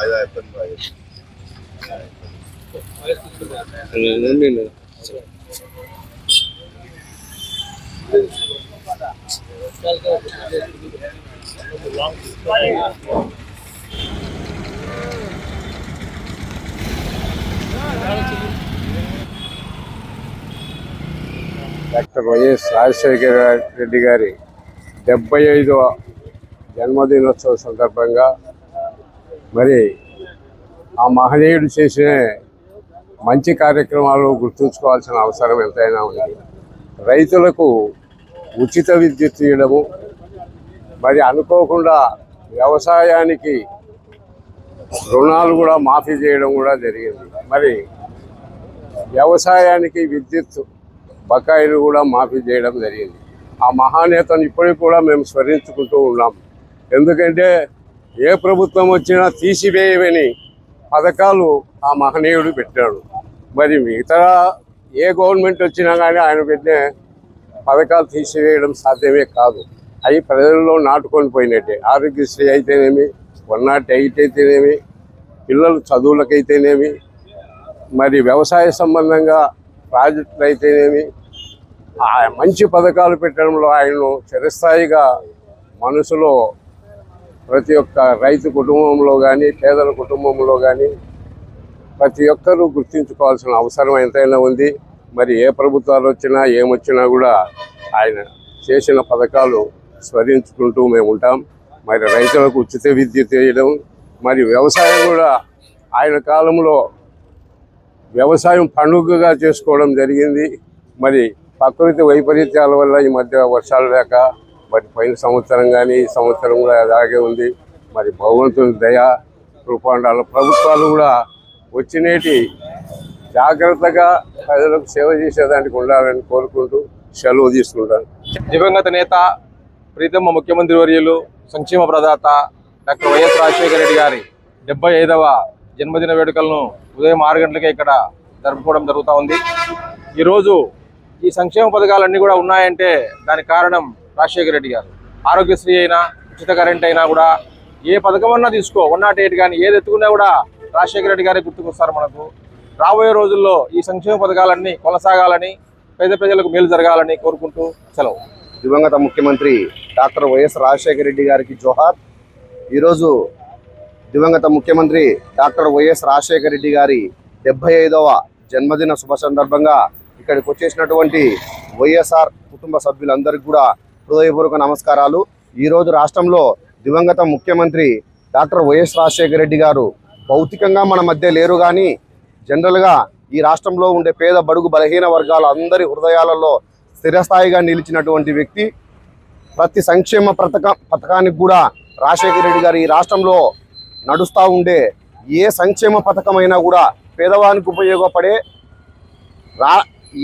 ಆಯ್ತು ಆಯ್ತು doctor YS Rajasekhara Reddy గారి డెబ్బై ఐదవ జన్మదినోత్సవ సందర్భంగా మరి ఆ మహనీయుడు చేసిన మంచి కార్యక్రమాలు గుర్తుంచుకోవాల్సిన అవసరం ఎంతైనా ఉంది. రైతులకు ఉచిత విద్యుత్ ఇవ్వడము మరి అనుకోకుండా వ్యవసాయానికి రుణాలు కూడా మాఫీ చేయడం కూడా జరిగింది. మరి వ్యవసాయానికి విద్యుత్ బకాయిలు కూడా మాఫీ చేయడం జరిగింది. ఆ మహానేతను ఇప్పటికి కూడా మేము స్మరించుకుంటూ ఉన్నాం. ఎందుకంటే ఏ ప్రభుత్వం వచ్చినా తీసివేయమని పథకాలు ఆ మహనీయుడు పెట్టాడు. మరి మిగతా ఏ గవర్నమెంట్ వచ్చినా కానీ ఆయన పెట్టిన పథకాలు తీసివేయడం సాధ్యమే కాదు. అవి ప్రజల్లో నాటుకొని పోయినట్టే. ఆరోగ్యశ్రీ అయితేనేమి వన్ నాట్ ఎయిట్ అయితేనేమి పిల్లలు చదువులకైతేనేమి మరి వ్యవసాయ సంబంధంగా ప్రాజెక్టులు అయితేనేమి ఆ మంచి పథకాలు పెట్టడంలో ఆయనను చిరస్థాయిగా మనసులో ప్రతి ఒక్క రైతు కుటుంబంలో కానీ పేదల కుటుంబంలో కానీ ప్రతి ఒక్కరూ గుర్తించుకోవాల్సిన అవసరం ఎంతైనా ఉంది. మరి ఏ ప్రభుత్వాలు వచ్చినా ఏమొచ్చినా కూడా ఆయన చేసిన పథకాలు స్మరించుకుంటూ మేము ఉంటాం. మరి రైతులకు ఉచిత విద్యుత్ వేయడం మరి వ్యవసాయం కూడా ఆయన కాలంలో వ్యవసాయం పండుగగా చేసుకోవడం జరిగింది. మరి ప్రకృతి వైపరీత్యాల వల్ల ఈ మధ్య వర్షాలు లేక మరి పోయిన సంవత్సరం కానీ ఈ సంవత్సరం కూడా అలాగే ఉంది. మరి భగవంతుని దయ రూపాండాల ప్రభుత్వాలు కూడా వచ్చినేటి జాగ్రత్తగా ప్రజలకు సేవ చేసేదానికి ఉండాలని కోరుకుంటూ సెలవు తీసుకుంటాను. దివంగత నేత ప్రీతమ్మ ముఖ్యమంత్రి వర్యులు సంక్షేమ ప్రదాత డాక్టర్ వైఎస్ రాజశేఖర రెడ్డి గారి డెబ్బై ఐదవ జన్మదిన వేడుకలను ఉదయం ఆరు గంటలకే ఇక్కడ జరుపుకోవడం జరుగుతూ ఉంది. ఈరోజు ఈ సంక్షేమ పథకాలన్నీ కూడా ఉన్నాయంటే దానికి కారణం రాజశేఖర రెడ్డి గారు. ఆరోగ్యశ్రీ అయినా ఉచిత కరెంట్ అయినా కూడా ఏ పథకం అన్నా తీసుకో వన్ నాట్ ఎయిట్ కానీ ఏది ఎత్తుకున్నా కూడా రాజశేఖర రెడ్డి గారే గుర్తుకొస్తారు మనకు. రాబోయే రోజుల్లో ఈ సంక్షేమ పథకాలన్నీ కొనసాగాలని పేద ప్రజలకు మేలు జరగాలని కోరుకుంటూ సెలవు. దివంగత ముఖ్యమంత్రి డాక్టర్ వైఎస్ రాజశేఖర రెడ్డి గారికి జోహార్. ఈరోజు దివంగత ముఖ్యమంత్రి డాక్టర్ వైఎస్ రాజశేఖర రెడ్డి గారి డెబ్బై ఐదవ జన్మదిన శుభ సందర్భంగా ఇక్కడికి వచ్చేసినటువంటి వైఎస్ఆర్ కుటుంబ సభ్యులందరికీ కూడా హృదయపూర్వక నమస్కారాలు. ఈరోజు రాష్ట్రంలో దివంగత ముఖ్యమంత్రి డాక్టర్ వైఎస్ రాజశేఖర రెడ్డి గారు భౌతికంగా మన మధ్య లేరు కానీ జనరల్గా ఈ రాష్ట్రంలో ఉండే పేద బడుగు బలహీన వర్గాల అందరి హృదయాలలో స్థిరస్థాయిగా నిలిచినటువంటి వ్యక్తి ప్రతి సంక్షేమ పథక పథకానికి కూడా రాజశేఖర రెడ్డి గారు ఈ రాష్ట్రంలో నడుస్తూ ఉండే ఏ సంక్షేమ పథకమైనా కూడా పేదవానికి ఉపయోగపడే రా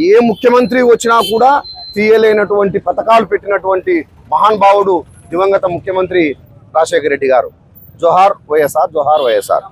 ఏ ముఖ్యమంత్రి వచ్చినా కూడా తీయలేనటువంటి పథకాలు పెట్టినటువంటి మహానుభావుడు దివంగత ముఖ్యమంత్రి రాజశేఖర రెడ్డి గారు. జోహార్ వైఎస్ఆర్ జోహార్ వైఎస్ఆర్.